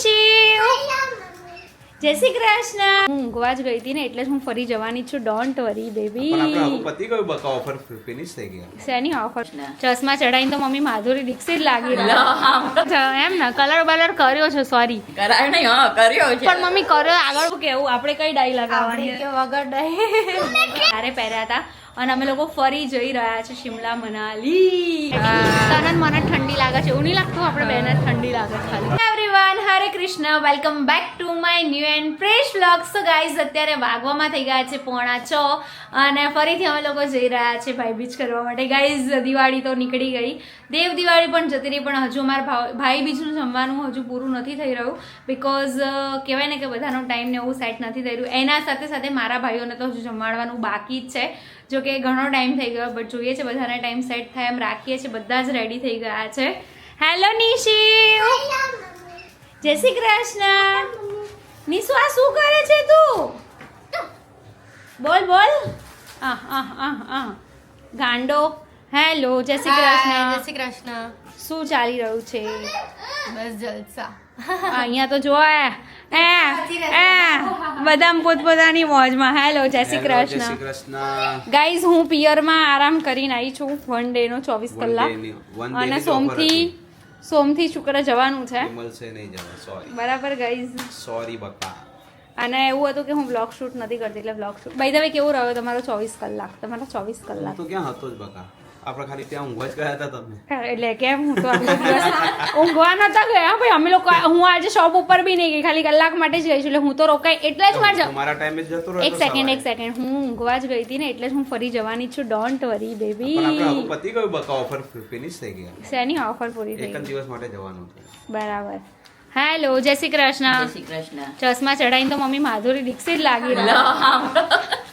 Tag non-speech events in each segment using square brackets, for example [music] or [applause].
નિશી જય શ્રી કૃષ્ણ. હું ઊંઘવા જ ગઈ હતી ને એટલે જ હું ફરી જવાની છું. ડોન્ટ વરી બેબી પતી ગયું બકા ઓફર ફિનિશ થઈ ગયા. શેની ઓફર ચશ્મા ચડાઈને તો મમ્મી માધુરી દીક્ષિત લાગી એમ ને કલર બલર કર્યો છે સોરી કરાય નહીં હા કર્યો છે. પણ મમ્મી કર્યો આગળ કેવું આપણે કઈ ડાઈ લગાવવાની? કે વગર ડાય તારે પહેર્યા હતા અને અમે લોકો ફરી જઈ રહ્યા છે શિમલા મનાલી. તને મને ઠંડી લાગે છે. એવું નહીં લાગતું આપણે બેને ઠંડી લાગે છે ખાલી. Hare Krishna welcome back to my new and fresh vlog so guys અત્યારે વાગવામાં થઈ ગયા છે પોણા છ અને ફરીથી અમે લોકો જઈ રહ્યા છે ભાઈબીજ કરવા માટે. ગાઈઝ દિવાળી તો નીકળી ગઈ. દેવ દિવાળી પણ જતી રહી, પણ હજુ અમારા ભાવ- ભાઈ બીજનું જમવાનું હજુ પૂરું નથી થઈ રહ્યું બિકોઝ કહેવાય ને કે બધાનો ટાઈમ ને એવું સેટ નથી થઈ રહ્યું. એના સાથે સાથે મારા ભાઈઓને તો હજુ જમાડવાનું બાકી જ છે. જો કે ઘણો ટાઈમ થઈ ગયો બટ જોઈએ છે બધાને ટાઈમ સેટ થાય એમ રાખીએ છીએ. બધા જ રેડી થઈ ગયા છે. હેલો નિશી જય શ્રી કૃષ્ણ. નિશુ આ શું કરે છે તું? બોલ બોલ. આ આ આ આ. ગાંડો. હેલો જય શ્રી કૃષ્ણ. જય શ્રી કૃષ્ણ. શું ચાલી રહ્યું છે? બસ જલસા. અહીંયા તો જો એ એ બધા પોતપોતાની મોજમાં. હેલો જય શ્રી કૃષ્ણ. ગાઈઝ હું પિયરમાં આરામ કરીને આવી છું. વન ડે નો ચોવીસ કલાક. અને સોમથી. સોમથી શુક્ર જવાનું છે. નહીં સોરી બરાબર ગાઈઝ સોરી બકા. અને એવું હતું કે હું બ્લોગ શૂટ નથી કરતી એટલે blog shoot by the way કેવું રહ્યો તમારો ચોવીસ કલાક? તમારો ચોવીસ કલાક તો ક્યાં હતો જ બકા? આપણે ખાલી ત્યાં ઊંઘવા જ ગયા હતા તમે એટલે કેમ હું તો ઊંઘવા નતા ગયા. ભાઈ અમે લોકો હું આજે શોપ ઉપર બી નહીં ગઈ. ખાલી કલાક માટે જ ગઈ છું. એટલે હું તો રોકાઈ એટલે જ મારે મારા ટાઈમે જ જતો રહ્યો એક સેકન્ડ એક સેકન્ડ હું ઊંઘવા જ ગઈ હતી ને એટલે જ હું ફરી જવાની છું. ડોન્ટ વરી બેબી પતી ગયું? બકા ઓફર ફિનિશ થઈ ગયા. શેની ઓફર પૂરી એક જ દિવસ માટે જવાનું છે બરાબર. હેલો જય શ્રી જય કૃષ્ણ શ્રી કૃષ્ણ. ચશ્મા ચડાવીને તો મમ્મી માધુરી દીક્ષિત લાગી રહ્યા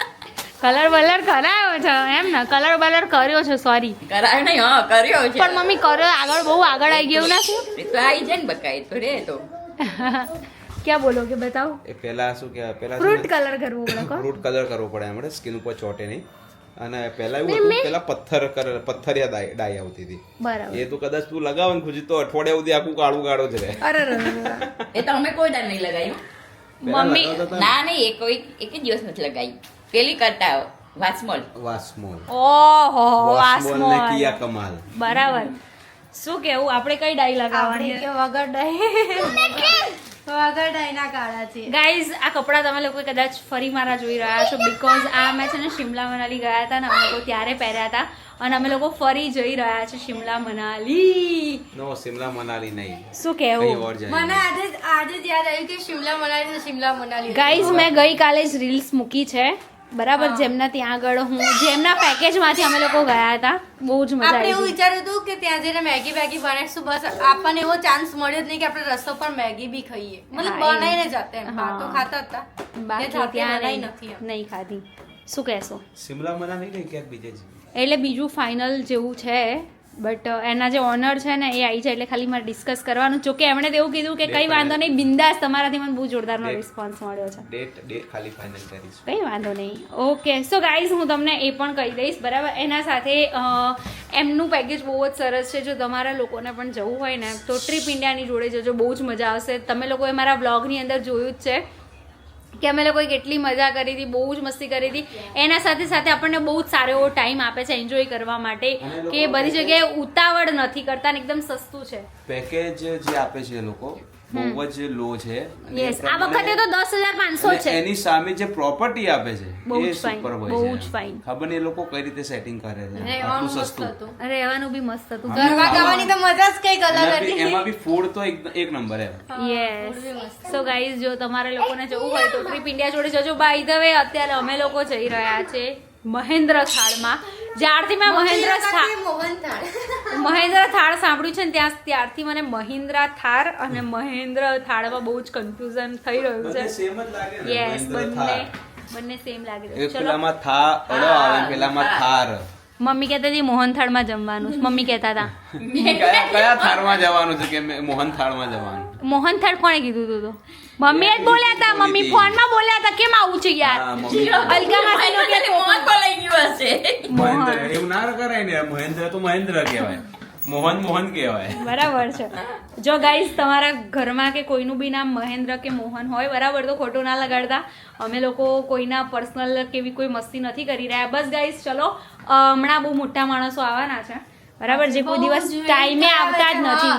કલર બલર કરાયો છે. એમ ને કલર બલર કર્યો છે સોરી કરાયો નહીં હા કર્યો છે. પણ મમ્મી કર્યો આગળ બહુ આગળ આવી ગયું નથી તો આવી જાય ને બકાઈ તો રે તો. [laughs] ક્યાં બોલો કે બતાવો? એ પહેલા શું કે પહેલા ફ્રૂટ કલર કરવું પડે. ફ્રૂટ કલર કરવો પડે એમણે સ્કિન ઉપર ચોટે નહીં. અને પહેલા એવું હતું પેલા પથ્થર કર પથ્થરિયા ડાય ડાય આવતી હતી. બરાબર. એ તો કદાચ તું લગાવ ને ખુજી તો અઠવાડિયા સુધી આખું કાળું કાળું જ રહે. અરે. એ તો અમે કોઈ દાડ નહીં લગાવ્યું મમ્મી ને. નહીં એ કોઈ એક જ દિવસ નથી લગાવી પેલી કરતા વાસમોલ. વાસમોલ. ઓહો વાસમોલ ને કિયા કમાલ. બરાબર. શું કેવું? આપણે કઈ ડાઈ લગાવવાની? કે વગર ડાય વગર ડાયના કાળા છે. ગાઈઝ આ કપડાં તમે લોકો કદાચ ફરી મારા જોઈ રહ્યા છો બીકોઝ આ મેં છે ને શિમલા મનાલી ગયા હતા ને અમે લોકો ત્યારે પહેર્યા હતા અને અમે લોકો ફરી જઈ રહ્યા છે શિમલા મનાલી. નો શિમલા મનાલી નહીં. શું જાય મને આજે આજે જ યાદ આવ્યું કે શિમલા મનાલી શિમલા મનાલી. ગાઈઝ મેં ગઈકાલે જ રીલ્સ મૂકી છે. બરાબર જેમના ત્યાં આગળ હું જેમના પેકેજમાંથી અમે લોકો ગયા હતા બહુ જ મજા આપણે એવું વિચાર્યું હતું કે ત્યાં જઈને મેગી બેગી બનાવીશું બસ આપણને એવો ચાન્સ મળ્યો જ નહીં કે આપણે રસ્તો પર મેગી બી ખાઈએ. મતલબ બનાવીને જતા એમ તો ખાતા હતા. બાકી ત્યાં ત્યાં નહીં નથી નહીં ખાધી. શું કહેશો? શિમલા મનાલી નહીં ક્યાંક બીજે એટલે બીજું ફાઇનલ જેવું છે. બટ એના જે ઓનર છે ને એ આવી જાય એટલે ખાલી મારે ડિસ્કસ કરવાનું. જોકે એમણે એવું કીધું કે કઈ વાંધો નહીં બિંદાસ તમારાથી મને બહુ જોરદારનો રિસ્પોન્સ મળ્યો છે. ડેટ ડેટ ખાલી ફાઇનલ કરીશ. કંઈ વાંધો નહીં. ઓકે સો ગાઈઝ હું તમને એ પણ કહી દઈશ. બરાબર? એના સાથે એમનું પેકેજ બહુ જ સરસ છે. જો તમારા લોકોને પણ જવું હોય ને તો ટ્રીપ ઇન્ડિયાની જોડે જજો. બહુ જ મજા આવશે. તમે લોકોએ મારા બ્લોગની અંદર જોયું જ છે. કે અમે લોકોએ કેટલી મજા કરી હતી બહુ જ મસ્તી કરી હતી. એના સાથે સાથે આપણને બહુ જ સારો એવો ટાઈમ આપે છે એન્જોય કરવા માટે કે બધી જગ્યાએ ઉતાવળ નથી કરતા ને એકદમ સસ્તું છે. પેકેજ જે આપે છે એ લોકો બહુ જ લો છે. યસ આ વખતે તો દસ હજાર પાંચસો અને છે. એની સામે જે પ્રોપર્ટી આપે છે બહુ એ જ સુપર બહુ હોય જ છે ખબર નહીં એ લોકો કઈ રીતે સેટિંગ કરે છે. આટલું સસ્તું. રહેવાનું બી મસ્ત હતું. ગરવા ગાવાની તો મજા જ કંઈક અલગ એમાં હતી. એમાં બી ફૂડ તો એક નંબર હે યસ સો ગાઈઝ જો તમારે લોકોને જવું હોય તો ટ્રીપ ઇન્ડિયા જોડે જજો. બાય ધ વે અત્યારે અમે લોકો જઈ રહ્યા છે મહેન્દ્ર થાળમાં જ્યારથી મેં મહેન્દ્ર થાર મહેન્દ્ર થાળ સાંભળ્યું છે ને ત્યાં ત્યારથી મને મહિન્દ્રા થાર અને મહેન્દ્ર થાળમાં બહુ જ કન્ફ્યુઝન થઈ રહ્યું છે. સેમ જ ને યસ બંને બંને સેમ લાગી છે. રહ્યું ચલો. પેલામાં થા અડો આવે પેલામાં થાર. મમ્મી કહેતા હતી મોહન થાળમાં જમવાનું. મમ્મી કહેતા હતા. કયા કયા થાળમાં જવાનું છે કે મેં મોહન થાળમાં જવાનું? મોહન થાળ કોણે કીધું હતું તો? મમ્મી જ બોલ્યા હતા. મમ્મી ફોનમાં બોલ્યા હતા. કેમ આવું છે યાર. અલગા માસીનો કે મોહન બોલાઈ ગયું હશે. મહેન્દ્ર એવું ના કરાય ને મહેન્દ્ર તો મહેન્દ્ર કહેવાય. મોહન મોહન કહેવાય. બરાબર છે. જો ગાઈઝ તમારા ઘરમાં કે કોઈનું બી નામ મહેન્દ્ર કે મોહન હોય બરાબર તો ખોટું ના લગાડતા. અમે લોકો કોઈના પર્સનલ કેવી કોઈ મસ્તી નથી કરી રહ્યા. બસ ગાઈઝ ચલો હમણાં બહુ મોટા માણસો આવવાના છે. બરાબર જે કોઈ દિવસ ટાઈમે આવતા જ નથી.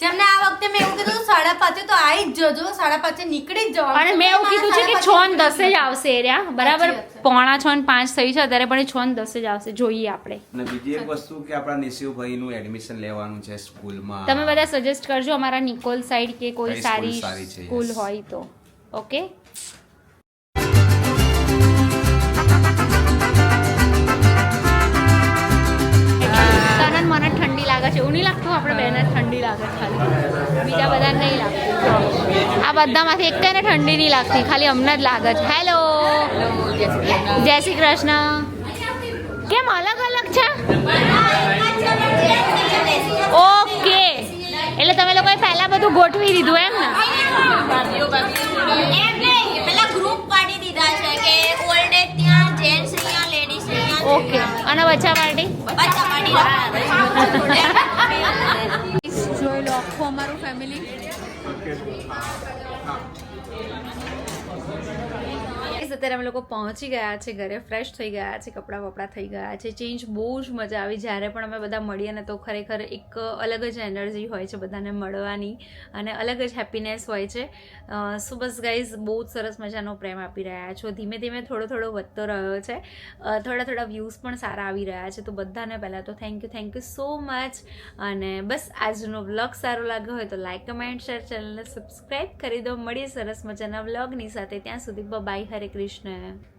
જેમને આ વખતે મેં એવું કીધું સાડા પાંચે તો આવી જ જજો સાડા પાંચે નીકળી જ જવાનું. અને મેં એવું કીધું છે કે છ ને દસે જ આવશે એરિયા બરાબર. પોણા છ. ને પાંચ થઈ છે અત્યારે પણ છ ને દસે જ આવશે. જોઈએ આપણે. અને બીજી એક વસ્તુ કે આપણા નિશિવભાઈનું એડમિશન લેવાનું છે સ્કૂલમાં. તમે બધા સજેસ્ટ કરજો અમારા નિકોલ સાઈડ કે કોઈ સારી સ્કૂલ હોય તો. ઓકે તને મને ઠંડી લાગે છે. એવું નહીં લાગતું આપણે બેને ઠંડી લાગે ખાલી. બીજા બધા નહીં લાગતું. આ બધામાંથી એક ને ઠંડી નહીં લાગતી ખાલી અમને જ લાગે છે હેલો જય શ્રી કૃષ્ણ. કેમ અલગ અલગ છે? ઓકે. એટલે તમે લોકોએ પહેલા બધું ગોઠવી દીધું એમ ને? ઓકે. અને બચ્ચા પાર્ટી? બચ્ચા [laughs] લો આખું અમારું ફેમિલી અત્યારે અમે લોકો પહોંચી ગયા છે, ઘરે ફ્રેશ થઈ ગયા છે, કપડાં વપડા થઈ ગયા છે ચેન્જ બહુ જ મજા આવી. જ્યારે પણ અમે બધા મળીએ ને તો ખરેખર એક અલગ જ એનર્જી હોય છે બધાને મળવાની અને અલગ જ હેપીનેસ હોય છે. સો બસ ગાઈઝ બહુ જ સરસ મજાનો પ્રેમ આપી રહ્યા છો. ધીમે ધીમે થોડો થોડો વધતો રહ્યો છે. થોડા થોડા વ્યૂઝ પણ સારા આવી રહ્યા છે. તો બધાને પહેલાં તો thank you thank you so much અને બસ આજનો વ્લોગ સારો લાગ્યો હોય તો લાઈક કમેન્ટ શેર ચેનલને સબસ્ક્રાઈબ કરી દો. મળીએ સરસ મજાના વ્લોગની સાથે. ત્યાં સુધી બાય હરે કૃષ્ણ